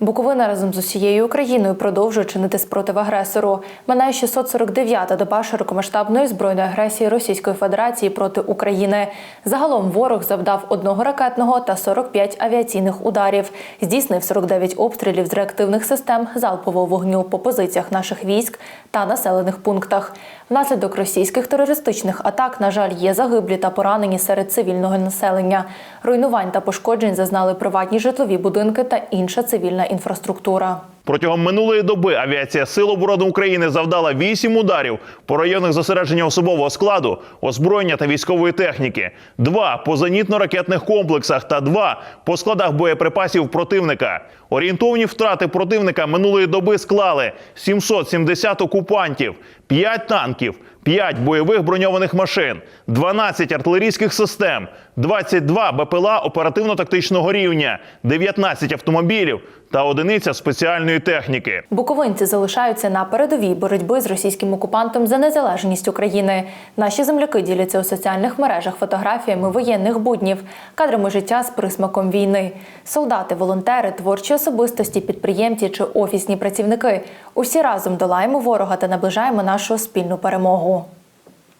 Буковина разом з усією Україною продовжує чинити спротив агресору. Минає 649-та доба широкомасштабної збройної агресії Російської Федерації проти України. Загалом ворог завдав одного ракетного та 45 авіаційних ударів. Здійснив 49 обстрілів з реактивних систем залпового вогню по позиціях наших військ та населених пунктах. Внаслідок російських терористичних атак, на жаль, є загиблі та поранені серед цивільного населення. Руйнувань та пошкоджень зазнали приватні житлові будинки та інша цивільна інфраструктура. Протягом минулої доби авіація Сил оборони України завдала вісім ударів по районах зосередження особового складу, озброєння та військової техніки, два по зенітно-ракетних комплексах та два по складах боєприпасів противника. Орієнтовні втрати противника минулої доби склали 770 окупантів, 5 танків, 5 бойових броньованих машин, 12 артилерійських систем, 22 БПЛА оперативно-тактичного рівня, 19 автомобілів та одиниця спеціальної техніки. Буковинці залишаються на передовій боротьби з російським окупантом за незалежність України. Наші земляки діляться у соціальних мережах фотографіями воєнних буднів, кадрами життя з присмаком війни. Солдати, волонтери, творчі особистості, підприємці чи офісні працівники. Усі разом долаємо ворога та наближаємо нашу спільну перемогу.